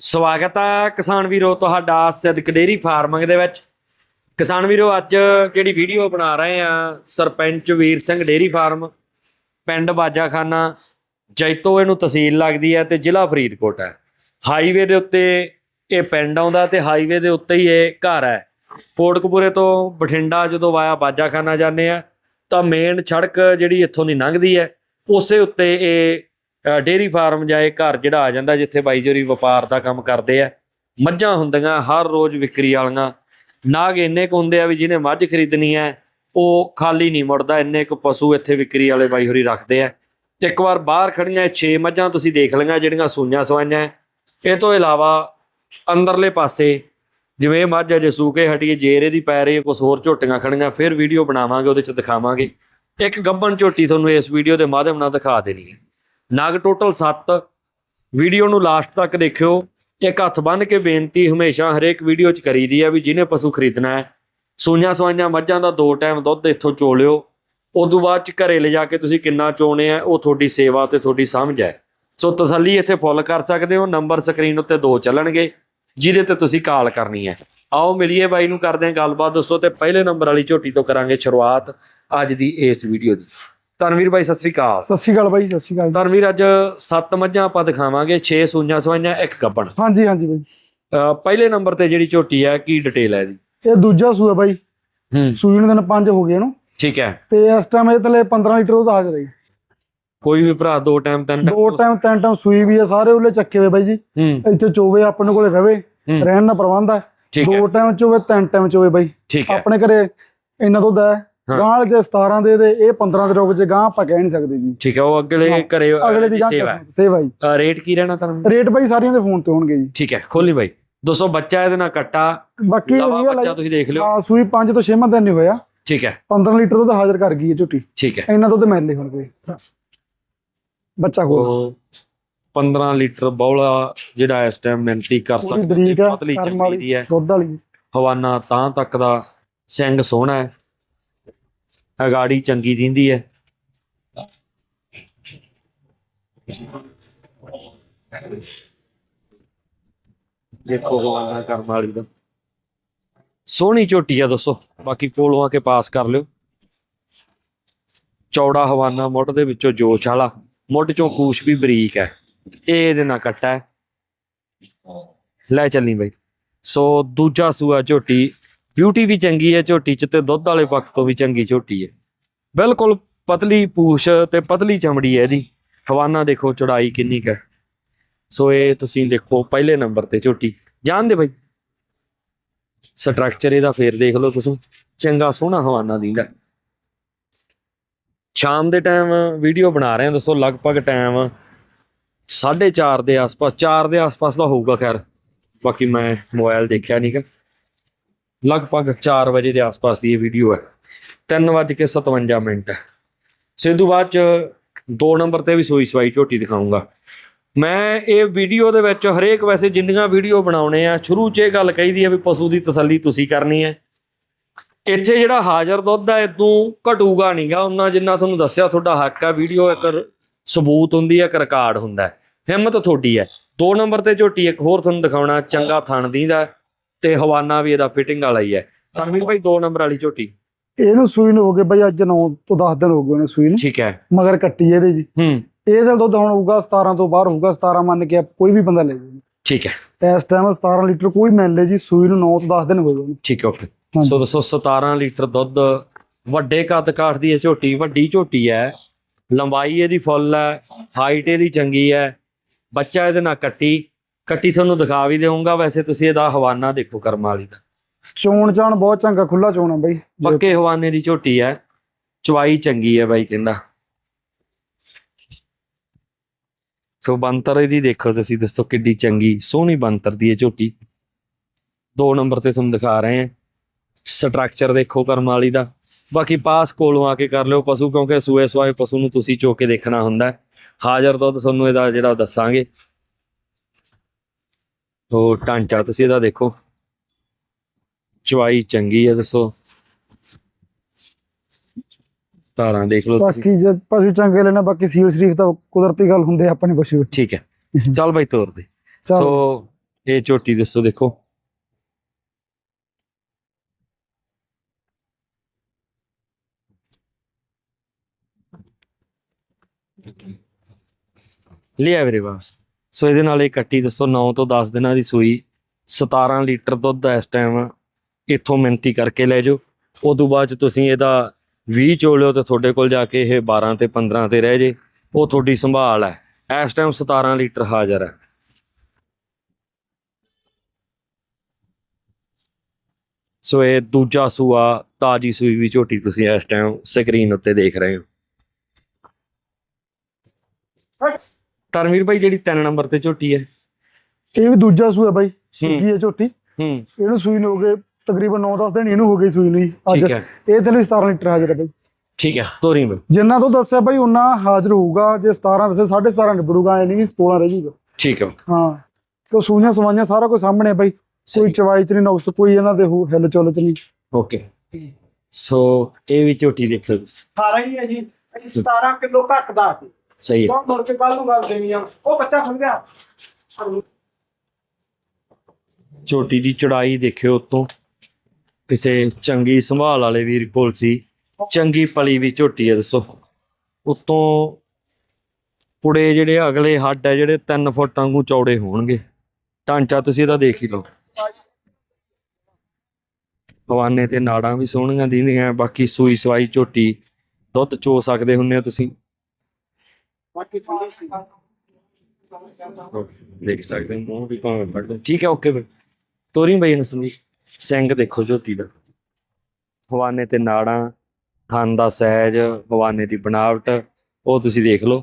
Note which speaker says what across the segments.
Speaker 1: ਸਵਾਗਤ ਹੈ ਕਿਸਾਨ ਵੀਰੋ, ਤੁਹਾਡਾ ਸਿੱਧਕ ਡੇਰੀ ਫਾਰਮਿੰਗ ਦੇ ਵਿੱਚ। ਕਿਸਾਨ ਵੀਰੋ, ਅੱਜ ਜਿਹੜੀ ਵੀਡੀਓ ਬਣਾ ਰਹੇ ਆ? ਸਰਪੰਚ ਵੀਰ ਸਿੰਘ ਡੇਰੀ ਫਾਰਮ, ਪਿੰਡ ਬਾਜਾਖਾਨਾ, ਜੈਤੋ ਇਹਨੂੰ ਤਹਿਸੀਲ ਲੱਗਦੀ ਹੈ ਤੇ ਜ਼ਿਲ੍ਹਾ ਫਰੀਦਕੋਟ ਹੈ ਹਾਈਵੇ ਦੇ ਉੱਤੇ ਇਹ ਪਿੰਡ ਆਉਂਦਾ ਤੇ ਹਾਈਵੇ ਦੇ ਉੱਤੇ ਹੀ ਇਹ ਘਰ ਹੈ ਕੋਟਕਪੂਰੇ ਤੋਂ ਬਠਿੰਡਾ ਜਦੋਂ ਵਾਇਆ ਬਾਜਾਖਾਨਾ ਜਾਂਦੇ ਆ, ਤਾਂ ਮੇਨ ਸੜਕ ਜਿਹੜੀ ਇੱਥੋਂ ਦੀ ਲੰਘਦੀ ਹੈ ਉਸੇ ਉੱਤੇ ਇਹ ਅ, ਡੇਅਰੀ ਫਾਰਮ ਜਾਂ ਇਹ ਘਰ ਜਿਹੜਾ ਆ ਜਾਂਦਾ ਜਿੱਥੇ ਬਾਈ ਜੋਰੀ ਵਪਾਰ ਦਾ ਕੰਮ ਕਰਦੇ ਆ ਮੱਝਾਂ ਹੁੰਦੀਆਂ ਹਰ ਰੋਜ਼ ਵਿਕਰੀ ਵਾਲੀਆਂ ਨਾਗ ਇੰਨੇ ਕੁ ਹੁੰਦੇ ਆ ਵੀ ਜਿਹਨੇ ਮੱਝ ਖਰੀਦਣੀ ਹੈ ਉਹ ਖਾਲੀ ਨਹੀਂ ਮੁੜਦਾ ਇੰਨੇ ਕੁ ਪਸ਼ੂ ਇੱਥੇ ਵਿਕਰੀ ਵਾਲੇ ਬਾਈ ਹੋਰੀ ਰੱਖਦੇ ਆ। ਇੱਕ ਵਾਰ ਬਾਹਰ ਖੜੀਆਂ 6 ਮੱਝਾਂ ਤੁਸੀਂ ਦੇਖ ਲਈਆਂ ਜਿਹੜੀਆਂ ਸੂਈਆਂ ਸਵਾਈਆਂ। ਇਹ ਤੋਂ ਇਲਾਵਾ ਅੰਦਰਲੇ ਪਾਸੇ ਜਿਵੇਂ ਮੱਝ ਅਜੇ ਸੂਕੇ ਹਟੀ ਹੈ, ਜੇਰ ਇਹਦੀ ਪੈ ਰਹੀ ਹੈ ਕੁਝ ਹੋਰ ਝੋਟੀਆਂ ਖੜੀਆਂ ਫਿਰ ਵੀਡੀਓ ਬਣਾਵਾਂਗੇ ਉਹਦੇ ਚ ਦਿਖਾਵਾਂਗੇ। ਇੱਕ ਗੱਬਣ ਝੋਟੀ ਤੁਹਾਨੂੰ ਇਸ ਵੀਡੀਓ ਦੇ ਮਾਧਿਅਮ ਨਾਲ ਦਿਖਾ ਦੇਣੀ ਹੈ। ਨਗ ਟੋਟਲ 7 ਵੀਡੀਓ ਨੂੰ ਲਾਸਟ ਤੱਕ ਦੇਖਿਓ। ਇੱਕ ਹੱਥ ਬੰਨ ਕੇ ਬੇਨਤੀ ਹਮੇਸ਼ਾ ਹਰੇਕ ਵੀਡੀਓ 'ਚ ਕਰੀਦੀ ਆ ਵੀ ਜਿਹਨੇ ਪਸ਼ੂ ਖਰੀਦਣਾ ਹੈ, ਸੂਈਆਂ ਸਵਾਈਆਂ ਮੱਝਾਂ ਦਾ ਦੋ ਟਾਈਮ ਦੁੱਧ ਇੱਥੋਂ ਚੋ ਚੋਲਿਓ ਉਦੋਂ ਬਾਅਦ 'ਚ ਘਰੇ ਲਿਜਾ ਕੇ ਤੁਸੀਂ ਕਿੰਨਾ ਚੋਣੇ ਆ, ਉਹ ਤੁਹਾਡੀ ਸੇਵਾ ਤੇ ਤੁਹਾਡੀ ਸਮਝ ਹੈ। ਸੋ ਤਸੱਲੀ ਇੱਥੇ ਫੁੱਲ ਕਰ ਸਕਦੇ ਹੋ, ਨੰਬਰ ਸਕਰੀਨ ਉੱਤੇ ਦੋ ਚੱਲਣਗੇ, ਜਿਹਦੇ ਤੇ ਤੁਸੀਂ ਕਾਲ ਕਰਨੀ ਹੈ। ਆਓ ਮਿਲੀਏ ਬਾਈ ਨੂੰ ਕਰਦੇ ਹਾਂ ਗੱਲਬਾਤ ਦੱਸੋ ਤੇ ਪਹਿਲੇ ਨੰਬਰ ਵਾਲੀ ਝੋਟੀ ਤੋਂ ਕਰਾਂਗੇ ਸ਼ੁਰੂਆਤ ਅੱਜ ਦੀ ਇਸ ਵੀਡੀਓ ਦੀ। ਧਨਵੀਰ ਬਾਈ ਸਤਿ ਸ੍ਰੀ ਅਕਾਲ।
Speaker 2: ਸਤਿ ਸ਼੍ਰੀ ਅਕਾਲ ਬਾਈ ਸਤਿ ਸ਼੍ਰੀ ਅਕਾਲ
Speaker 1: ਧਰਮਵੀਰ ਅੱਜ ਸੱਤ ਮੱਝਾਂ ਆਪਾਂ ਦਿਖਾਵਾਂਗੇ 6 ਸੂਈਆਂ ਸਵਾਈਆਂ ਇੱਕ ਗੱਬਣ।
Speaker 2: ਹਾਂਜੀ ਹਾਂਜੀ ਬਾਈ।
Speaker 1: ਅਹ ਪਹਿਲੇ ਨੰਬਰ ਤੇ ਜਿਹੜੀ ਝੋਟੀ ਹੈ ਕੀ ਡਿਟੇਲ ਹੈ ਇਹਦੀ?
Speaker 2: ਇਹ ਦੂਜਾ ਸੂਆ ਬਾਈ।
Speaker 1: ਹੂੰ।
Speaker 2: ਸੂਈ ਨੂੰ ਦਿਨ ਪੰਜ ਹੋ ਗਏ ਇਹਨੂੰ।
Speaker 1: ਠੀਕ ਹੈ।
Speaker 2: ਤੇ ਇਸ ਟਾਈਮ ਇਹ ਥੱਲੇ 15 ਲੀਟਰ ਦੁੱਧ ਹਾਜ਼ਰ ਹੈ ਜੀ।
Speaker 1: ਕੋਈ ਵੀ ਭਰਾ ਦੋ ਟਾਈਮ ਤਿੰਨ
Speaker 2: ਦੋ ਟਾਈਮ ਤਿੰਨ ਟਾਈਮ ਸੂਈ ਵੀ ਹੈ ਸਾਰੇ ਉਹਲੇ ਚੱਕੇ ਹੋਏ ਬਾਈ ਜੀ।
Speaker 1: ਹੂੰ।
Speaker 2: ਇੱਥੇ ਚੋਵੇ ਆਪਣੇ ਕੋਲੇ ਰਵੇ
Speaker 1: ਹੂੰ।
Speaker 2: ਰਹਿਣ ਦਾ ਪ੍ਰਬੰਧ ਹੈ।
Speaker 1: ਠੀਕ ਹੈ।
Speaker 2: ਦੋ ਟਾਈਮ ਚੋਵੇ ਤਿੰਨ ਟਾਈਮ ਚੋਵੇ ਬਾਈ।
Speaker 1: ਠੀਕ ਹੈ।
Speaker 2: ਆਪਣੇ ਘਰੇ ਇੰਨਾ ਦੁੱਧ ਹੈ
Speaker 1: ਹਾਂ।
Speaker 2: ਗਾਂ ਜੇ 17 ਦੇ ਦੇ ਇਹ 15 ਦੇ ਰੁਕ ਜੇ ਗਾਂ ਆਪਾਂ ਕਹਿ ਨਹੀਂ ਸਕਦੇ ਜੀ।
Speaker 1: ਠੀਕ ਹੈ ਉਹ ਅਗਲੇ
Speaker 2: ਹਾਂ,
Speaker 1: ਘਰੇ
Speaker 2: ਅਗਲੇ ਦੀ ਗਾਂ
Speaker 1: ਸੇਵਾ ਹੈ।
Speaker 2: ਸੇਵਾ ਜੀ।
Speaker 1: ਰੇਟ ਕੀ ਰਹਿਣਾ ਧਰਮਵੀਰ
Speaker 2: ਰੇਟ ਬਾਈ ਸਾਰੀਆਂ ਦੇ ਫੋਨ ਤੇ ਹੋਣਗੇ ਜੀ।
Speaker 1: ਠੀਕ ਹੈ ਖੋਲੀ ਬਾਈ। ਦੋਸਤੋ ਬੱਚਾ ਇਹਦੇ ਨਾਲ ਕੱਟਾ
Speaker 2: ਬਾਕੀ
Speaker 1: ਬੱਚਾ
Speaker 2: ਹੈ
Speaker 1: ਤੁਸੀਂ ਦੇਖ ਲਿਓ।
Speaker 2: ਆ ਸੂਈ 5 ਤੋਂ 6 ਦਿਨ ਨਹੀਂ ਹੋਇਆ।
Speaker 1: ਠੀਕ ਹੈ।
Speaker 2: 15 ਲੀਟਰ ਦੁੱਧ ਹਾਜ਼ਰ ਕਰ ਗਈ ਹੈ ਝੁੱਟੀ।
Speaker 1: ਠੀਕ ਹੈ।
Speaker 2: ਇੰਨਾ ਦੁੱਧ ਮਿਲ ਲਈ ਹੁਣ ਕੋਈ ਬੱਚਾ
Speaker 1: ਉਹ 15 ਲੀਟਰ ਬੌਲਾ ਜਿਹੜਾ ਇਸ ਟਾਈਮ ਮਿੰਟੀ ਕਰ ਸਕਦਾ
Speaker 2: ਹੈ
Speaker 1: ਪਤਲੀ ਚੰਗੀ ਦੀ ਹੈ।
Speaker 2: ਦੁੱਧ ਵਾਲੀ।
Speaker 1: ਹਵਾਨਾ ਤਾਂ ਤੱਕ ਦਾ ਸਿੰਘ ਸੋਹਣਾ ਹੈ। ਅਗਾੜੀ ਚੰਗੀ ਦਿੰਦੀ ਹੈ ਦੇਖੋ ਹਵਾਨਾ ਕਰਨ ਵਾਲੀ ਦਾ। ਸੋਹਣੀ ਝੋਟੀ ਆ ਦੋਸਤੋ ਬਾਕੀ ਕੋਲੋਂ ਆ ਕੇ ਪਾਸ ਕਰ ਲਿਓ। ਚੌੜਾ ਹਵਾਨਾ ਮੁੱਢ ਦੇ ਵਿੱਚੋਂ ਜੋਸ਼ ਵਾਲਾ ਮੁੱਢ ਚੋਂ ਕੂਸ਼ ਵੀ ਬਰੀਕ ਹੈ ਇਹ ਇਹਦੇ ਨਾਲ ਕੱਟਾ ਲੈ ਚੱਲੀ ਬਈ। ਸੋ ਦੂਜਾ ਸੂਆ ਝੋਟੀ ਬਿਊਟੀ ਵੀ ਚੰਗੀ ਹੈ, ਝੋਟੀ ਚ ਤੇ ਦੁੱਧ ਵਾਲੇ ਪੱਖ ਤੋਂ ਵੀ ਚੰਗੀ ਝੋਟੀ ਹੈ। ਬਿਲਕੁਲ ਪਤਲੀ ਪੂਛ ਤੇ ਪਤਲੀ ਚਮੜੀ ਹੈ ਇਹਦੀ। ਹਵਾਨਾ ਦੇਖੋ ਚੜਾਈ ਕਿੰਨੀ ਕੁ ਹੈ। ਸੋ ਇਹ ਤੁਸੀਂ ਦੇਖੋ ਪਹਿਲੇ ਨੰਬਰ ਤੇ ਝੋਟੀ। ਜਾਣਦੇ ਬਾਈ। ਸਟਰਕਚਰ ਇਹਦਾ ਫੇਰ ਦੇਖ ਲਓ ਤੁਸੀਂ। ਚੰਗਾ ਸੋਹਣਾ ਹਵਾਨਾ ਦਿੰਦਾ। ਸ਼ਾਮ ਦੇ ਟਾਈਮ ਵੀਡੀਓ ਬਣਾ ਰਹੇ ਹਾਂ ਦੋਸਤੋ, ਲਗਭਗ ਟਾਈਮ 4:30 ਦੇ ਆਸ-ਪਾਸ 4 ਦੇ ਆਸ-ਪਾਸ ਦਾ ਹੋਊਗਾ ਖੈਰ। ਬਾਕੀ ਮੈਂ ਮੋਬਾਈਲ ਦੇਖਿਆ ਨਹੀਂਗਾ ਲਗਭਗ 4 ਵਜੇ ਦੇ ਆਸ-ਪਾਸ ਦੀ ਇਹ ਵੀਡੀਓ ਹੈ। 3:57 ਮਿੰਟ ਸਿੱਧੂ ਬਾਅਦ ਚ 2 ਨੰਬਰ ਤੇ ਵੀ ਸੋਈ ਸਵਾਈ ਝੋਟੀ ਦਿਖਾਉਂਗਾ ਮੈਂ ਇਹ ਵੀਡੀਓ ਦੇ ਵਿੱਚ ਹਰੇਕ ਵੈਸੇ ਜਿੰਨੀਆਂ ਵੀਡੀਓ ਬਣਾਉਣੇ ਆ, ਸ਼ੁਰੂ 'ਚ ਇਹ ਗੱਲ ਕਹੀਦੀ ਆ ਵੀ ਪਸ਼ੂ ਦੀ ਤਸੱਲੀ ਤੁਸੀਂ ਕਰਨੀ ਹੈ। ਇੱਥੇ ਜਿਹੜਾ ਹਾਜ਼ਰ ਦੁੱਧ ਹੈ ਇਦੋਂ ਘਟੂਗਾ ਨਹੀਂਗਾ ਉਹਨਾਂ ਜਿੰਨਾ ਤੁਹਾਨੂੰ ਦੱਸਿਆ ਤੁਹਾਡਾ ਹੱਕ ਹੈ ਵੀਡੀਓ ਇੱਕ ਸਬੂਤ ਹੁੰਦੀ ਹੈ ਇੱਕ ਰਿਕਾਰਡ ਹੁੰਦਾ ਹਿੰਮਤ ਤੁਹਾਡੀ ਹੈ। ਦੋ ਨੰਬਰ ਤੇ ਝੋਟੀ ਇੱਕ ਹੋਰ ਤੁਹਾਨੂੰ ਦਿਖਾਉਣਾ, ਚੰਗਾ ਥਣ ਦੀਂਦਾ। ਤੇ ਹਵਾਨਾ ਵੀ ਇਹਦਾ ਫਿਟਿੰਗ ਵਾਲਾ ਹੀ ਹੈ। ਤਰਮੀਨ ਭਾਈ ਦੋ ਨੰਬਰ ਵਾਲੀ ਝੋਟੀ?
Speaker 2: ਇਹਨੂੰ ਸੂਈ ਨੂੰ ਹੋ ਗਏ ਬਾਈ ਅੱਜ 9 ਤੋਂ 10 ਦਿਨ ਹੋ ਗਏ ਉਹਨੇ ਸੂਈ ਨੂੰ।
Speaker 1: ਠੀਕ ਹੈ।
Speaker 2: ਮਗਰ ਕੱਟੀ ਇਹਦੇ ਜੀ।
Speaker 1: ਹੂੰ।
Speaker 2: ਇਹ ਦਾ ਦੁੱਧ ਹੁਣ ਹੋਊਗਾ 17 ਤੋਂ ਬਾਹਰ ਹੋਊਗਾ 17 ਮੰਨ ਕੇ ਕੋਈ ਵੀ ਬੰਦਾ ਲੈ ਜੇ
Speaker 1: ਠੀਕ ਹੈ।
Speaker 2: ਤੇ ਇਸ ਟਾਈਮ 17 ਲੀਟਰ ਕੋਈ ਮਿਲ ਲੈ ਜੀ ਸੂਈ ਨੂੰ 9 ਤੋਂ 10 ਦਿਨ ਹੋ ਗਏ।
Speaker 1: ਠੀਕ ਹੈ ਓਕੇ। ਸੋ ਦੋਸਤੋ 17 ਲੀਟਰ ਦੁੱਧ ਵੱਡੇ ਕੱਦ ਕਾਠ ਦੀ ਇਹ ਝੋਟੀ ਵੱਡੀ ਝੋਟੀ ਹੈ। ਲੰਬਾਈ ਇਹਦੀ ਫੁੱਲ ਹੈ ਹਾਈਟ ਇਹਦੀ ਚੰਗੀ ਹੈ। ਬੱਚਾ ਇਹਦੇ ਨਾਲ ਕੱਟੀ। ਕੱਟੀ ਤੁਹਾਨੂੰ ਦਿਖਾ ਵੀ ਦੇਵਾਂਗਾ ਵੈਸੇ ਤੁਸੀਂ ਇਹਦਾ ਹਵਾਨਾ ਦੇਖੋ ਕਰਮ ਵਾਲੀ ਦਾ।
Speaker 2: ਚੋਣ ਚਾਣ ਬਹੁਤ ਚੰਗਾ ਖੁੱਲਾ ਚੋਣ ਆ ਬਾਈ। ਜੇ-
Speaker 1: ਪੱਕੇ ਹਵਾਨੇ ਦੀ ਝੋਟੀ ਹੈ ਚਵਾਈ ਚੰਗੀ ਹੈ ਬਾਈ ਕਹਿੰਦਾ। ਸੋ ਬੰਤਰ ਇਹਦੀ ਦੇਖੋ ਤੁਸੀਂ ਦੱਸੋ ਕਿੱਡੀ ਚੰਗੀ ਸੋਹਣੀ ਬੰਤਰ ਦੀ ਹੈ ਝੋਟੀ। ਦੋ ਨੰਬਰ ਤੇ ਤੁਹਾਨੂੰ ਦਿਖਾ ਰਹੇ ਹਾਂ। ਸਟਰਕਚਰ ਦੇਖੋ ਕਰਮ ਵਾਲੀ ਦਾ। ਬਾਕੀ ਪਾਸ ਕੋਲੋਂ ਆ ਕੇ ਕਰ ਲਿਓ ਪਸ਼ੂ ਕਿਉਂਕਿ ਸੂਏ ਸਵਾਏ ਪਸ਼ੂ ਨੂੰ ਤੁਸੀਂ ਚੋ ਕੇ ਦੇਖਣਾ ਹੁੰਦਾ ਹੈ। ਹਾਜ਼ਰ ਦੁੱਧ ਤੁਹਾਨੂੰ ਇਹਦਾ ਜਿਹੜਾ ਦੱਸਾਂਗੇ। ਉਹ ਢਾਂਚਾ ਤੁਸੀਂ ਇਹਦਾ ਦੇਖੋ। ਚਵਾਈ ਚੰਗੀ ਹੈ ਦੱਸੋ। ਧਾਰਾਂ ਦੇਖ ਲਓ ਤੁਸੀਂ।
Speaker 2: ਬਾਕੀ ਜੇ ਪਸ਼ੂ ਚੰਗੇ ਲੈਣਾ ਬਾਕੀ ਸੀਲ ਸ਼ਰੀਫ ਤਾਂ ਕੁਦਰਤੀ ਗੱਲ ਹੁੰਦੇ ਆ ਆਪਣੇ ਪਸ਼ੂ
Speaker 1: ਠੀਕ ਹੈ। ਚੱਲ ਬਾਈ ਤੋਰ ਦੇ। ਸੋ ਇਹ ਝੋਟੀ ਦੱਸੋ ਦੇਖੋ। ਲਿਆ ਵੀਰੇ ਵਾਪਸ। ਸੋ ਇਹਦੇ ਨਾਲ ਇਹ ਕੱਟੀ ਦੱਸੋ 9 ਤੋਂ 10 ਦਿਨਾਂ ਦੀ ਸੂਈ 17 ਲੀਟਰ ਦੁੱਧ ਇਸ ਟਾਈਮ ਇੱਥੋਂ ਮਿਹਨਤੀ ਕਰਕੇ ਲੈ ਜਾਓ। ਉਦੋਂ ਬਾਅਦ ਚ ਤੁਸੀਂ ਇਹਦਾ 20 ਚੋਲਿਓ ਤੇ ਤੁਹਾਡੇ ਕੋਲ ਜਾ ਕੇ ਇਹ 12 ਤੇ 15 ਤੇ ਰਹਿ ਜੇ, ਉਹ ਤੁਹਾਡੀ ਸੰਭਾਲ ਹੈ। ਇਸ ਟਾਈਮ 17 ਲੀਟਰ ਹਾਜ਼ਰ ਹੈ। ਸੋ ਇਹ ਦੂਜਾ ਸੂਆ, ਤਾਜੀ ਸੂਈ ਵੀ ਝੋਟੀ ਤੁਸੀਂ ਇਸ ਟਾਈਮ ਸਕਰੀਨ ਉੱਤੇ ਦੇਖ ਰਹੇ ਹੋ। ਧਰਮਵੀਰ ਭਾਈ ਜਿਹੜੀ 3 ਨੰਬਰ ਤੇ ਝੋਟੀ ਹੈ।
Speaker 2: ਇਹ ਵੀ ਦੂਜਾ ਸੂਆ ਬਾਈ ਸੁੱਕੀ ਹੈ ਝੋਟੀ।
Speaker 1: ਹੂੰ।
Speaker 2: ਇਹਨੂੰ ਸੂਈ ਨੂੰ ਹੋ ਗਏ ਤਕਰੀਬਨ 9-10 ਦਿਨ ਇਹਨੂੰ ਹੋ ਗਈ ਸੂਈ ਜੀ। ਅੱਜ ਇਹ ਥੱਲੇ 17 ਲੀਟਰ ਹਾਜ਼ਰ ਹੈ ਬਾਈ।
Speaker 1: ਠੀਕ ਹੈ ਤੋਰੀ ਮੈਂ
Speaker 2: ਜਿੰਨਾ ਤੋਂ ਦੱਸਿਆ ਬਾਈ ਉਹਨਾਂ ਹਾਜ਼ਰ ਹੋਊਗਾ। ਜੇ 17 ਦੱਸੇ 17.5 ਨਿਬੜੂਗਾ ਐ ਨਹੀਂ 16 ਰਹਿ ਜੂਗਾ
Speaker 1: ਠੀਕ ਹੈ।
Speaker 2: ਹਾਂ ਕਿਉਂ ਸੂਈਆਂ ਸਵਾਈਆਂ ਸਾਰਾ ਕੁਝ ਸਾਹਮਣੇ ਬਾਈ। ਕੋਈ ਚਵਾਈ ਚ ਨਹੀਂ ਨੁਕਸ ਕੋਈ ਇਹਨਾਂ ਦੇ ਹੋ ਹਿੱਲ ਚੁੱਲ ਚ ਨਹੀਂ।
Speaker 1: ਓਕੇ। ਸੋ ਇਹ ਵੀ ਝੋਟੀ ਦੇਖੋ। ਤੁਸੀਂ।
Speaker 3: 18 ਹੀ ਹੈ ਜੀ। ਅਸੀਂ 17 ਕਿਲੋ ਘੱਟ ਦਾ ਸੀ
Speaker 1: ਸਹੀ। ਹੈ
Speaker 3: ਬਹੁਤ ਮੁੜ ਕੇ ਕੱਲ ਨੂੰ ਗੱਲ ਦੇਣੀ ਆ। ਉਹ ਬੱਚਾ ਖਲ ਗਿਆ।
Speaker 1: ਝੋਟੀ ਦੀ ਚੜਾਈ ਦੇਖਿਓ ਉਤੋਂ। ਕਿਸੇ ਚੰਗੀ ਸੰਭਾਲ ਵਾਲੇ ਵੀਰ ਕੋਲ ਸੀ। ਚੰਗੀ ਪਲੀ ਵੀ ਝੋਟੀ ਹੈ ਦੱਸੋ। ਉਤੋਂ ਪੁੜੇ ਜਿਹੜੇ ਅਗਲੇ ਹੱਡ ਹੈ ਜਿਹੜੇ 3 ਫੁੱਟ ਵਾਂਗੂ ਚੌੜੇ ਹੋਣਗੇ। ਢਾਂਚਾ ਤੁਸੀਂ ਇਹਦਾ ਦੇਖ ਹੀ ਲਓ। ਹਵਾਨੇ ਤੇ ਨਾੜਾਂ ਵੀ ਸੋਹਣੀਆਂ ਦਿੰਦੀਆਂ ਬਾਕੀ ਸੂਈ ਸਵਾਈ ਝੋਟੀ ਦੁੱਧ ਚੋ ਸਕਦੇ ਹੁੰਨੇ ਹੋ ਤੁਸੀਂ।
Speaker 3: ਬਾਕੀ
Speaker 1: ਦੇਖ ਸਕਦੇ ਹੋ ਮੂੰਹ ਵੀ ਭਾਵੇਂ ਵੱਡ ਠੀਕ ਹੈ ਓਕੇ ਬਈ। ਤੋਰੀ ਬਈ ਨੂੰ ਸਮਝੀ ਸਿੰਘ ਦੇਖੋ ਝੋਟੀ ਦਾ। ਹਵਾਨੇ ਤੇ ਨਾੜਾਂ ਥਣ ਦਾ ਸਹਿਜ ਹਵਾਨੇ ਦੀ ਬਣਾਵਟ ਉਹ ਤੁਸੀਂ ਦੇਖ ਲਓ।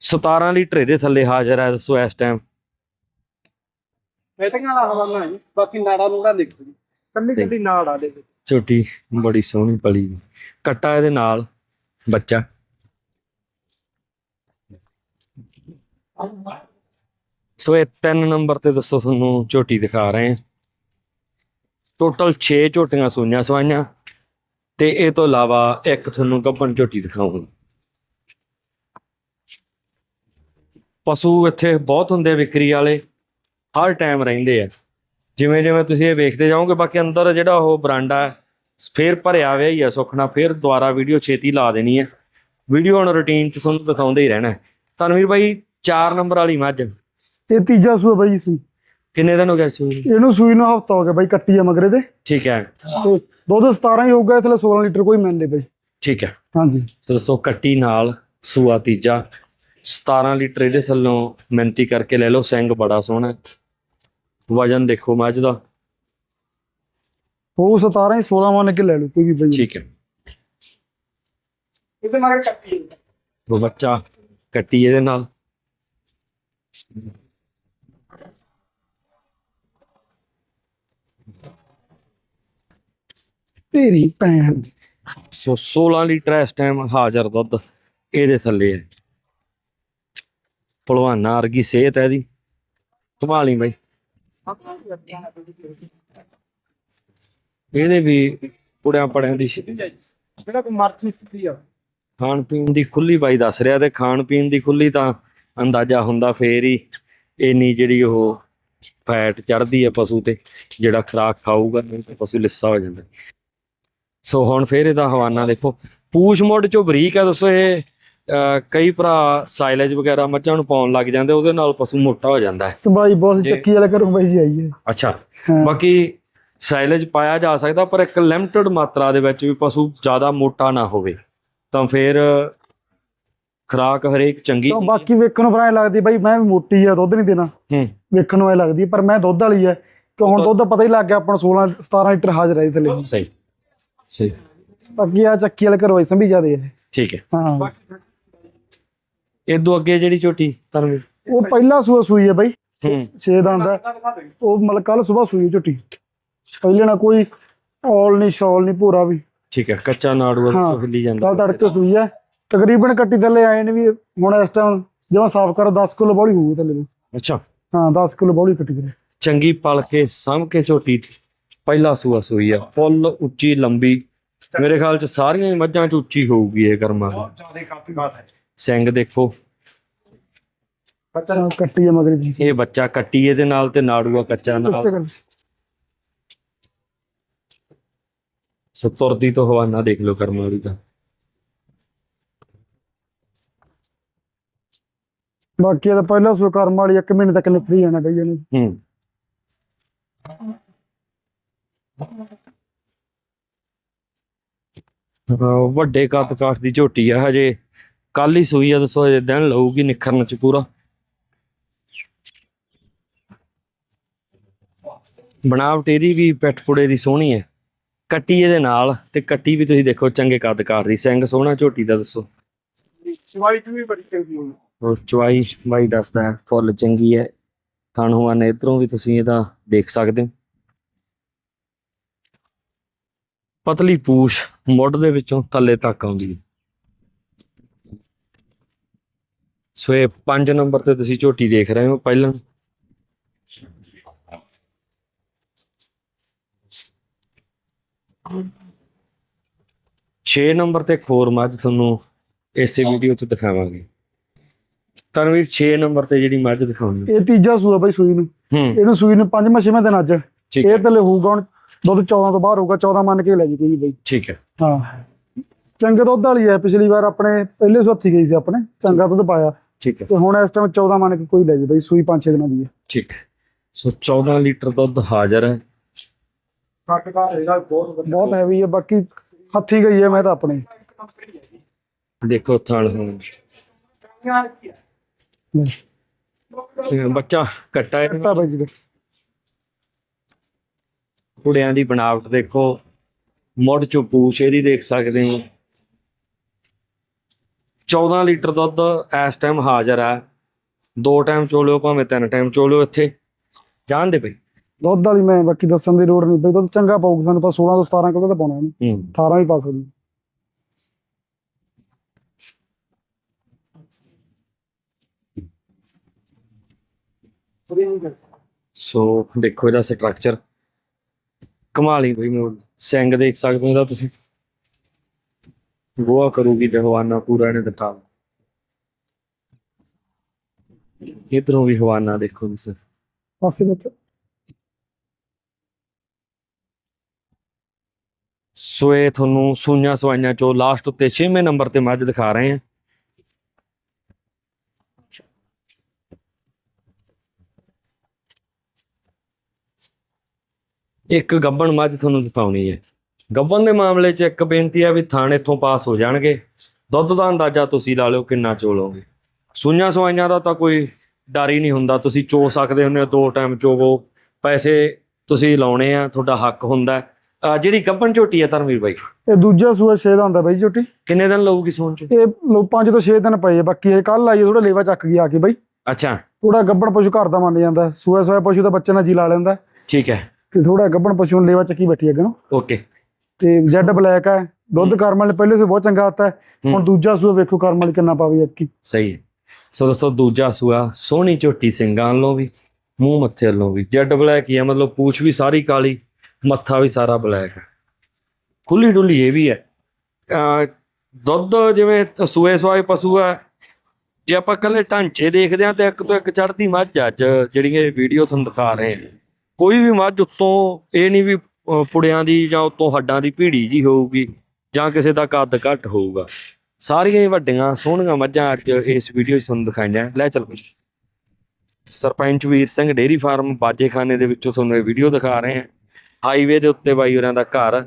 Speaker 1: 17 ਲੀਟਰ ਇਹਦੇ ਥੱਲੇ ਹਾਜ਼ਰ ਹੈ ਦੱਸੋ ਇਸ ਟਾਈਮ
Speaker 3: ਬੈਠੀਆਂ ਵਾਲਾ ਹਵਾਲਾ ਜੀ ਬਾਕੀ ਨਾੜਾ ਨੂੜਾ ਦੇਖੋ ਜੀ। ਕੱਲੀ ਕੱਲੀ ਨਾੜ ਆ ਦੇ ਵਿੱਚ।
Speaker 1: ਝੋਟੀ ਬੜੀ ਸੋਹਣੀ ਪਲੀ। ਕੱਟਾ ਇਹਦੇ ਨਾਲ ਬੱਚਾ। ਸੋ ਇਹ ਤਿੰਨ ਨੰਬਰ ਤੇ ਦੱਸੋ ਤੁਹਾਨੂੰ ਝੋਟੀ ਦਿਖਾ ਰਹੇ ਹਾਂ। ਟੋਟਲ 6 ਝੋਟੀਆਂ ਸੂਈਆਂ ਸਵਾਈਆਂ ਤੇ ਇਹ ਤੋਂ ਇਲਾਵਾ ਇੱਕ ਤੁਹਾਨੂੰ ਗੱਭਣ ਝੋਟੀ ਦਿਖਾਉਂਗਾ ਪਸ਼ੂ ਇੱਥੇ ਬਹੁਤ ਹੁੰਦੇ ਵਿਕਰੀ ਵਾਲੇ ਹਰ ਟਾਈਮ ਰਹਿੰਦੇ ਆ। ਜਿਵੇਂ ਜਿਵੇਂ ਤੁਸੀਂ ਇਹ ਵੇਖਦੇ ਜਾਓਗੇ ਬਾਕੀ ਅੰਦਰ ਜਿਹੜਾ ਉਹ ਬਰਾਂਡਾ ਹੈ, ਫੇਰ ਭਰਿਆ ਹੋਇਆ ਹੀ ਆ ਸੁਖਣਾ ਫੇਰ ਦੁਬਾਰਾ ਵੀਡੀਓ ਛੇਤੀ ਲਾ ਦੇਣੀ ਹੈ। ਵੀਡੀਓ ਹੁਣ ਰੁਟੀਨ ਚ ਤੁਹਾਨੂੰ ਦਿਖਾਉਂਦੇ ਹੀ ਰਹਿਣਾ ਹੈ। ਧਨਵੀਰ ਬਾਈ 4 ਨੰਬਰ ਵਾਲੀ ਮੱਝ।
Speaker 2: ਇਹ ਤੀਜਾ ਸੂਆ ਬਾਈ ਸੂਈ
Speaker 1: ਕਿੰਨੇ ਦਿਨ ਹੋ ਗਏ ਸੂਈ?
Speaker 2: ਇਹਨੂੰ ਸੂਈ ਨੂੰ ਹਫਤਾ ਹੋ ਗਿਆ ਬਾਈ ਕੱਟੀ ਆ ਮਗਰੇ ਦੇ।
Speaker 1: ਠੀਕ ਹੈ।
Speaker 2: ਤੇ ਦੁੱਧ 17 ਹੀ ਹੋਊਗਾ ਇਥਲੇ 16 ਲੀਟਰ ਕੋਈ ਮਿਲ ਲੇ ਬਾਈ।
Speaker 1: ਠੀਕ ਹੈ।
Speaker 2: ਹਾਂਜੀ।
Speaker 1: ਤੇ ਦੋਸਤੋ ਕੱਟੀ ਨਾਲ ਸੂਆ ਤੀਜਾ। 17 ਲੀਟਰ ਇਹਦੇ ਥੱਲੋਂ ਮਿਹਨਤੀ ਕਰਕੇ ਲੈ ਲਓ ਸਿੰਘ ਬੜਾ ਸੋਹਣਾ। ਵਜਨ ਦੇਖੋ ਮੱਝ ਦਾ।
Speaker 2: ਉਹ 17 ਹੀ 16 ਮੰਨ ਕੇ ਲੈ ਲਓ ਕੋਈ ਵੀ ਬਾਈ।
Speaker 1: ਠੀਕ ਹੈ।
Speaker 3: ਇਹਦੇ ਮਗਰ ਕੱਟੀ।
Speaker 1: ਉਹ ਬੱਚਾ ਕੱਟੀ ਇਹਦੇ ਨਾਲ।
Speaker 2: ਤੇਰੀ ਭੈਣ ਦੀ।
Speaker 1: ਸੋ 16 ਲੀਟਰ ਇਸ ਟਾਈਮ ਹਾਜ਼ਰ ਦੁੱਧ ਇਹਦੇ ਥੱਲੇ ਹੈ। ਭਲਵਾਨਾ ਵਰਗੀ ਸਿਹਤ ਹੈ ਇਹਦੀ। ਸੰਭਾਲੀ ਬਾਈ। ਇਹਦੇ ਵੀ ਪੁੜਿਆਂ ਪੜਿਆਂ ਦੀ ਸ਼ਿ-
Speaker 3: ਜਿਹੜਾ ਕੋਈ ਮਰਜ਼ੀ ਸਿੱਧੀ ਆ।
Speaker 1: ਖਾਣ ਪੀਣ ਦੀ ਖੁੱਲੀ ਬਾਈ ਦੱਸ ਰਿਹਾ ਤੇ ਖਾਣ ਪੀਣ ਦੀ ਖੁੱਲੀ ਤਾਂ ਅੰਦਾਜ਼ਾ ਹੁੰਦਾ ਫੇਰ ਹੀ ਇੰਨੀ ਜਿਹੜੀ ਉਹ ਫੈਟ ਚੜਦੀ ਹੈ ਪਸ਼ੂ ਤੇ ਜਿਹੜਾ ਖਰਾਕ ਖਾਊਗਾ ਨਹੀਂ ਤਾਂ ਪਸ਼ੂ ਲਿੱਸਾ ਹੋ ਜਾਂਦਾ। ਸੋ ਹੁਣ ਫੇਰ ਇਹਦਾ ਹਵਾਨਾ ਦੇਖੋ। ਪੂਛ ਮੁੱਢ ਚੋਂ ਬਰੀਕ ਹੈ ਦੋਸਤੋ ਇਹ ਕਈ ਭਰਾ ਸਾਈਲੇਜ ਵਗੈਰਾ ਮੱਝਾਂ ਨੂੰ ਪਾਉਣ ਲੱਗ ਜਾਂਦੇ ਉਹਦੇ ਨਾਲ ਪਸ਼ੂ ਮੋਟਾ ਹੋ ਜਾਂਦਾ ਹੈ।
Speaker 2: ਸੰਭਾਈ ਬਹੁਤ ਚੱਕੀ ਵਾਲੇ ਘਰੋਂ ਬਾਈ ਜੀ ਆਈ ਹੈ।
Speaker 1: ਅੱਛਾ। ਬਾਕੀ ਸਾਈਲੇਜ ਪਾਇਆ ਜਾ ਸਕਦਾ ਪਰ ਇੱਕ ਲਿਮਟਿਡ ਮਾਤਰਾ ਦੇ ਵਿੱਚ ਵੀ ਪਸ਼ੂ ਜ਼ਿਆਦਾ ਮੋਟਾ ਨਾ ਹੋਵੇ। ਤਾਂ ਫਿਰ ਖਰਾਕ ਹਰੇਕ ਚੰਗੀ
Speaker 2: ਤਾਂ ਬਾਕੀ ਵੇਖਣ ਨੂੰ ਐ ਲੱਗਦੀ ਬਾਈ ਮੈਂ ਵੀ ਮੋਟੀ ਆ ਦੁੱਧ ਨਹੀਂ ਦੇਣਾ।
Speaker 1: ਹੂੰ।
Speaker 2: ਵੇਖਣ ਨੂੰ ਐ ਲੱਗਦੀ ਪਰ ਮੈਂ ਦੁੱਧ ਵਾਲੀ ਆ। ਕਿ ਹੁਣ ਦੁੱਧ ਪਤਾ ਹੀ ਲੱਗ ਗਿਆ ਆਪਾਂ ਨੂੰ 16 17 ਲੀਟਰ ਹਾਜ਼ਰ ਹੈ ਥੱਲੇ
Speaker 1: ਸਹੀ। ਸਹੀ।
Speaker 2: ਬਾਕੀ ਆ ਚੱਕੀ ਵਾਲੇ ਘਰੋਂ ਆਈ ਸੰਭੀ ਜਾਦੇ ਹੈ
Speaker 1: ਠੀਕ ਹੈ।
Speaker 2: ਹਾਂ।
Speaker 1: ਇਦੋਂ ਅੱਗੇ ਜਿਹੜੀ ਝੋਟੀ ਧਰਮ
Speaker 2: ਉਹ ਪਹਿਲਾ ਸੂਆ ਸੂਈ ਹੈ ਬਾਈ। 6 ਦੰਦ ਉਹ ਮਤਲਬ ਕੱਲ ਸਵੇਰ ਸੂਈ ਝੁੱਟੀ। ਪਹਿਲੇ ਨਾ ਕੋਈ ਔਲ ਨਹੀਂ ਸ਼ੌਲ ਨਹੀਂ ਪੂਰਾ ਵੀ।
Speaker 1: ਠੀਕ ਹੈ ਕੱਚਾ ਨਾੜੂ
Speaker 2: ਹਾਂ।
Speaker 1: ਤੋਂ ਹਿੱਲੀ ਜਾਂਦਾ।
Speaker 2: ਕੱਲ ਤੜਕੇ ਸੂਈ ਹੈ ਤਕਰੀਬਨ ਕੱਟੀ ਥੱਲੇ ਆਏ ਨੇ ਵੀ ਹੁਣ ਇਸ ਟਾਈਮ ਜਿਵੇਂ ਸਾਫ਼ ਕਰ 10 ਕਿਲੋ ਬੌਲੀ ਹੋਊਗੀ ਥੱਲੇ ਨੂੰ
Speaker 1: ਅੱਛਾ।
Speaker 2: ਹਾਂ 10 ਕਿਲੋ ਬੌਲੀ ਕੱਟੀ ਕਰੇ
Speaker 1: ਚੰਗੀ ਪਲ ਕੇ ਸਾਂਭ ਕੇ ਝੋਟੀ ਪਹਿਲਾ ਸੂਆ ਸੂਈ ਆ ਫੁੱਲ ਉੱਚੀ ਲੰਬੀ। ਮੇਰੇ ਖਿਆਲ ਚ ਸਾਰੀਆਂ ਹੀ ਮੱਝਾਂ ਚ ਉੱਚੀ ਹੋਊਗੀ ਇਹ ਕਰਮਾਂ। ਦੀ
Speaker 3: ਜ਼ਿਆਦਾ ਕਾਫੀ ਬਾਤ ਹੈ।
Speaker 1: ਸਿੰਘ ਦੇਖੋ।
Speaker 2: ਹਾਂ, ਕੱਟੀ ਆ ਮਗਰ
Speaker 1: ਇਹ ਬੱਚਾ ਕੱਟੀ ਇਹਦੇ ਨਾਲ ਤੇ ਨਾੜੂਆ ਕੱਚਾ ਨਾਲ।
Speaker 2: ਬੱਚੇ
Speaker 1: ਸੋ ਤੁਰਦੀ ਤੋਂ ਹਵਾਨਾ ਦੇਖ ਲਓ ਕਰਮ ਵਾਲੀ ਦਾ
Speaker 2: ਬਾਕੀ ਇਹ ਤਾਂ ਪਹਿਲਾਂ ਸੋ ਕਰਮ ਵਾਲੀ ਇੱਕ ਮਹੀਨੇ ਤੱਕ ਨਿਕਲੀ ਜਾਣਾ ਬਈ ਇਹਨੇ।
Speaker 1: ਹੂੰ। ਅਹ ਵੱਡੇ ਕੱਦ ਕਾਠ ਦੀ ਝੋਟੀ ਆ ਹਜੇ। ਕੱਲ ਹੀ ਸੂਈ ਆ ਦੱਸੋ ਹਜੇ ਦਿਨ ਲਊਗੀ ਨਿਖਰਨ ਚ ਪੂਰਾ। ਬਣਾਵਟ ਇਹਦੀ ਵੀ ਪਿੱਠਪੁੜੇ ਦੀ ਸੋਹਣੀ ਹੈ। ਕੱਟੀ ਇਹਦੇ ਨਾਲ ਤੇ ਕੱਟੀ ਵੀ ਤੁਸੀਂ ਦੇਖੋ ਚੰਗੇ ਕੱਦ ਕਾਠ ਦੀ। ਸਿੰਘ ਸੋਹਣਾ ਝੋਟੀ ਦਾ ਦੱਸੋ।
Speaker 3: ਸਵਾਈ ਵੀ ਬੜੀ ਚੰਗੀ ਹੋਈ
Speaker 1: ਔਰ ਚੁਆਈ ਬਾਈ ਦੱਸਦਾ ਹੈ, ਫੁੱਲ ਚੰਗੀ ਹੈ। ਥਣ ਹਵਾਨੇ ਇਧਰੋਂ ਵੀ ਤੁਸੀਂ ਇਹਦਾ ਦੇਖ ਸਕਦੇ ਹੋ। ਪਤਲੀ ਪੂਛ ਮੁੱਢ ਦੇ ਵਿੱਚੋਂ ਥੱਲੇ ਤੱਕ ਆਉਂਦੀ ਹੈ। ਸੋ ਇਹ 5 ਨੰਬਰ ਤੇ ਤੁਸੀਂ ਝੋਟੀ ਦੇਖ ਰਹੇ ਹੋ ਪਹਿਲਾਂ। ਛੇ ਨੰਬਰ ਤੇ ਖੋਰ ਮੱਝ ਤੁਹਾਨੂੰ ਇਸੇ ਵੀਡੀਓ 'ਚ ਦਿਖਾਵਾਂਗੇ। ਤਨਵੀਰ 6 ਨੰਬਰ ਤੇ ਜਿਹੜੀ ਮੱਝ ਦਿਖਾਉਣੀ ਹੈ।
Speaker 2: ਇਹ ਤੀਜਾ ਸੂਆ ਬਈ ਸੂਈ ਨੂੰ। ਇਹਨੂੰ ਸੂਈ ਨੂੰ ਪੰਜਵਾਂ ਛੇਵਾਂ ਦਿਨ ਅੱਜ। ਇਹ ਥੱਲੇ ਹੋਊਗਾ ਹੁਣ ਦੁੱਧ 14 ਤੋਂ ਬਾਹਰ ਹੋਊਗਾ 14 ਮੰਨ ਕੇ ਲੈ ਜੀ ਕੋਈ ਬਈ।
Speaker 1: ਠੀਕ ਹੈ।
Speaker 2: ਹਾਂ। ਚੰਗੇ ਦੁੱਧ ਵਾਲੀ ਹੈ ਪਿਛਲੀ ਵਾਰ ਆਪਣੇ ਪਹਿਲੇ ਸੁੱਥੀ ਗਈ ਸੀ ਆਪਣੇ ਚੰਗਾ ਦੁੱਧ ਪਾਇਆ।
Speaker 1: ਠੀਕ ਹੈ।
Speaker 2: ਤੇ ਹੁਣ ਇਸ ਟਾਈਮ 14 ਮੰਨ ਕੇ ਕੋਈ ਲੈ ਜੀ ਬਈ ਸੂਈ 5-6 ਦਿਨਾਂ ਦੀ ਹੈ
Speaker 1: ਠੀਕ। ਸੋ 14 ਲੀਟਰ ਦੁੱਧ ਹਾਜ਼ਰ ਹੈ।
Speaker 3: ਕੱਟ ਕਾ ਇਹਦਾ ਬਹੁਤ
Speaker 2: ਬਹੁਤ ਹੈਵੀ ਹੈ ਬਾਕੀ ਹੱਥੀ ਗਈ ਹੈ ਮੈਂ ਤਾਂ ਆਪਣੇ।
Speaker 1: ਦੇਖੋ ਥਣ ਹੁਣ। ਬੱਚਾ ਕੱਟਾ ਹੈ।
Speaker 2: ਕੱਟਾ ਬਾਈ ਜੀ
Speaker 1: ਕੁੜਿਆਂ ਦੀ ਬਣਾਵਟ ਦੇਖੋ ਮੁੱਢ ਚੋਂ ਪੂਛ ਇਹਦੀ ਦੇਖ ਸਕਦੇ ਹੋ। 14 ਲੀਟਰ ਦੁੱਧ ਇਸ ਟਾਈਮ ਹਾਜ਼ਰ ਹੈ ਦੋ ਟਾਈਮ ਚੋਲਿਓ ਭਾਵੇਂ ਤਿੰਨ ਟਾਈਮ ਚੋਲਿਓ ਇੱਥੇ। ਜਾਣਦੇ ਬਈ।
Speaker 2: ਦੁੱਧ ਵਾਲੀ ਮੈਂ ਬਾਕੀ ਦੱਸਣ ਦੀ ਲੋੜ ਨਹੀਂ ਬਈ ਦੁੱਧ ਚੰਗਾ ਪਾਊਗਾ ਸਾਨੂੰ ਤਾਂ 16 ਤੋਂ 17 ਕਿਲੋ ਤਾਂ ਪਾਉਣਾ
Speaker 1: ਹੂੰ
Speaker 2: 18 ਵੀ ਪਾ ਸਕਦੀ
Speaker 1: ਸੋ ਦੇਖੋ ਇਹਦਾ ਸਟਰਕਚਰ ਕਮਾਲੀ ਬਈ ਮੋੜ ਸਿੰਘ ਦੇਖ ਸਕਦੇ ਹੋ ਇਹਦਾ ਤੁਸੀਂ। ਗੋਆ ਕਰੂਗੀ ਤੇ ਹਵਾਨਾ ਪੂਰਾ ਇਹਨੇ ਦਿਖਾ। ਇਧਰੋਂ ਵੀ ਹਵਾਨਾ ਦੇਖੋ ਤੁਸੀਂ।
Speaker 2: ਪਾਸੇ ਵਿੱਚ।
Speaker 1: ਸੋ ਇਹ ਤੁਹਾਨੂੰ ਸੂਈਆਂ ਸਵਾਈਆਂ ਚੋਂ ਲਾਸਟ ਉੱਤੇ 6ਵੇਂ ਨੰਬਰ ਤੇ ਮੱਝ ਦਿਖਾ ਰਹੇ। ਹਾਂ ਇੱਕ ਗੱਬਣ ਮੱਝ ਤੁਹਾਨੂੰ ਦਿਖਾਉਣੀ ਹੈ। ਗੱਬਣ ਦੇ ਮਾਮਲੇ 'ਚ ਇੱਕ ਬੇਨਤੀ ਹੈ ਵੀ ਥਾਣ ਇੱਥੋਂ ਪਾਸ ਹੋ ਜਾਣਗੇ। ਦੁੱਧ ਦਾ ਅੰਦਾਜ਼ਾ ਤੁਸੀਂ ਲਾ ਲਿਓ ਕਿੰਨਾ ਚੋਲੋਗੇ ਸੂਈਆਂ ਸਵਾਈਆਂ ਦਾ ਤਾਂ ਕੋਈ ਡਰ ਹੀ ਨਹੀਂ ਹੁੰਦਾ। ਤੁਸੀਂ ਚੋ ਸਕਦੇ ਹੁੰਦੇ ਹੋ ਦੋ ਟਾਈਮ ਚੋਵੋ। ਪੈਸੇ ਤੁਸੀਂ ਲਾਉਣੇ ਆ ਤੁਹਾਡਾ ਹੱਕ ਹੁੰਦਾ। ਜਿਹੜੀ ਗੱਬਣ ਝੋਟੀ ਹੈ ਧਰਮਵੀਰ ਬਾਈ।
Speaker 2: ਇਹ ਦੂਜਾ ਸੂਆ 6 ਦਾ ਹੁੰਦਾ ਬਾਈ ਝੋਟੀ।
Speaker 1: ਕਿੰਨੇ ਦਿਨ ਲਊਗੀ ਸੂਣ ਚ?
Speaker 2: ਇਹ ਲੋ 5 ਤੋਂ 6 ਦਿਨ ਪਏ ਬਾਕੀ ਇਹ ਕੱਲ ਆਈ ਥੋੜਾ ਲੇਵਾ ਚੱਕ ਗਈ ਆ ਕੇ ਬਾਈ।
Speaker 1: ਅੱਛਾ।
Speaker 2: ਥੋੜਾ ਗੱਬਣ ਪਸ਼ੂ ਘਰ ਦਾ ਮੰਨ ਜਾਂਦਾ। ਸੂਆ ਸੂਆ ਪਸ਼ੂ ਦਾ ਬੱਚੇ ਨਾਲ ਜੀ ਲਾ ਲੈਂਦਾ।
Speaker 1: ਠੀਕ ਹੈ।
Speaker 2: ਤੇ ਥੋੜਾ ਗੱਬਣ ਪਸ਼ੂ ਨੂੰ ਲੇਵਾ ਚੱਕੀ ਬੈਠੀ ਅੱਗੇ ਨੂੰ।
Speaker 1: ਓਕੇ।
Speaker 2: ਤੇ ਜੈਡ ਬਲੈਕ ਹੈ ਦੁੱਧ ਕਰਮ ਵਾਲੇ ਪਹਿਲੇ ਸੇ ਬਹੁਤ ਚੰਗਾ ਆਤਾ ਹੈ ਹੁਣ। ਦੂਜਾ ਸੂਆ ਵੇਖੋ ਕਰਮ ਵਾਲੀ ਕਿੰਨਾ ਪਾਵੇ ਐਤਕੀ।
Speaker 1: ਸਹੀ ਹੈ। ਸੋ ਦੋਸਤੋ ਦੂਜਾ ਸੂਆ ਸੋਹਣੀ ਝੋਟੀ ਸਿੰਘਾਂ ਵੱਲੋਂ ਵੀ ਮੂੰਹ ਮੱਥੇ ਵੱਲੋਂ ਵੀ। ਜੈਡ ਬਲੈਕ ਹੀ ਹੈ ਮਤਲਬ ਪੂਛ ਵੀ ਸਾਰੀ ਕਾਲੀ ਮੱਥਾ ਵੀ ਸਾਰਾ ਬਲੈਕ ਹੈ। ਖੁੱਲੀ ਡੁੱਲੀ ਇਹ ਵੀ ਹੈ। ਦੁੱਧ ਜਿਵੇਂ ਸੂਏ ਸਵਾਏ ਪਸ਼ੂ ਹੈ ਜੇ ਆਪਾਂ ਕੱਲੇ ਢਾਂਚੇ ਦੇਖਦੇ ਹਾਂ ਤੇ ਇੱਕ ਤੋਂ ਇੱਕ ਚੜ੍ਹਦੀ ਮੱਝ ਆ ਅੱਜ ਜਿਹੜੀ ਇਹ ਵੀਡੀਓ ਤੁਹਾਨੂੰ ਦਿਖਾ ਰਹੇ ਹਾਂ। ਕੋਈ ਵੀ ਮੱਝ ਉੱਤੋਂ ਇਹ ਨਹੀਂ ਵੀ ਪੁੜਿਆਂ ਦੀ ਜਾਂ ਉੱਤੋਂ ਹੱਡਾਂ ਦੀ ਭੀੜੀ ਜੀ ਹੋਊਗੀ ਜਾਂ ਕਿਸੇ ਦਾ ਕੱਦ ਘੱਟ ਹੋਊਗਾ। ਸਾਰੀਆਂ ਹੀ ਵੱਡੀਆਂ ਸੋਹਣੀਆਂ ਮੱਝਾਂ ਅੱਜ ਇਸ ਵੀਡੀਓ 'ਚ ਤੁਹਾਨੂੰ ਦਿਖਾਈਆਂ। ਲੈ ਚੱਲ ਸਰਪੰਚ ਵੀਰ ਸਿੰਘ ਡੇਰੀ ਫਾਰਮ ਬਾਜੇਖਾਨੇ ਦੇ ਵਿੱਚੋਂ ਤੁਹਾਨੂੰ ਇਹ ਵੀਡੀਓ ਦਿਖਾ ਰਹੇ ਹਾਂ। ਹਾਈਵੇ ਦੇ ਉੱਤੇ ਬਾਈ ਹੋਰਾਂ ਦਾ ਘਰ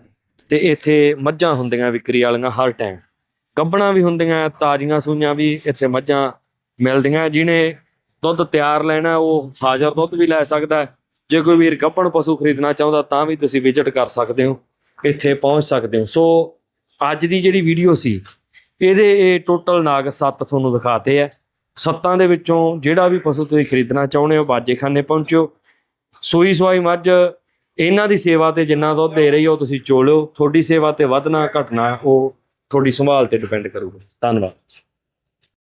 Speaker 1: ਤੇ ਇੱਥੇ ਮੱਝਾਂ ਹੁੰਦੀਆਂ ਵਿਕਰੀ ਵਾਲੀਆਂ ਹਰ ਟਾਈਮ। ਕੱਬਣਾ ਵੀ ਹੁੰਦੀਆਂ, ਤਾਜ਼ੀਆਂ ਸੂਈਆਂ ਵੀ ਇੱਥੇ ਮੱਝਾਂ ਮਿਲਦੀਆਂ। ਜਿਹਨੇ ਦੁੱਧ ਤਿਆਰ ਲੈਣਾ, ਉਹ ਹਾਜ਼ਰ ਦੁੱਧ ਵੀ ਲੈ ਸਕਦਾ ਜੇ ਕੋਈ ਵੀਰ ਗੱਬਣ ਪਸ਼ੂ ਖਰੀਦਣਾ ਚਾਹੁੰਦਾ ਤਾਂ ਵੀ ਤੁਸੀਂ ਵਿਜ਼ਿਟ ਕਰ ਸਕਦੇ ਹੋ, ਇੱਥੇ ਪਹੁੰਚ ਸਕਦੇ ਹੋ। ਸੋ ਅੱਜ ਦੀ ਜਿਹੜੀ ਵੀਡੀਓ ਸੀ, ਇਹਦੇ ਇਹ ਟੋਟਲ ਨਾਗ 7 ਤੁਹਾਨੂੰ ਦਿਖਾਤੇ ਆ। ਸੱਤਾਂ ਦੇ ਵਿੱਚੋਂ ਜਿਹੜਾ ਵੀ ਪਸ਼ੂ ਤੁਸੀਂ ਖਰੀਦਣਾ ਚਾਹੁੰਦੇ ਹੋ, ਬਾਜੇਖਾਨੇ ਪਹੁੰਚਿਓ। ਸੂਈ ਸਵਾਈ ਮੱਝ, ਇਹਨਾਂ ਦੀ ਸੇਵਾ ਤੇ ਜਿੰਨਾ ਦੁੱਧ ਦੇ ਰਹੀ ਹੋ ਤੁਸੀਂ ਚੋਲਿਓ। ਤੁਹਾਡੀ ਸੇਵਾ ਤੇ ਵਧਣਾ ਘਟਣਾ, ਉਹ ਤੁਹਾਡੀ ਸੰਭਾਲ ਤੇ ਡਿਪੈਂਡ ਕਰੂਗਾ। ਧੰਨਵਾਦ।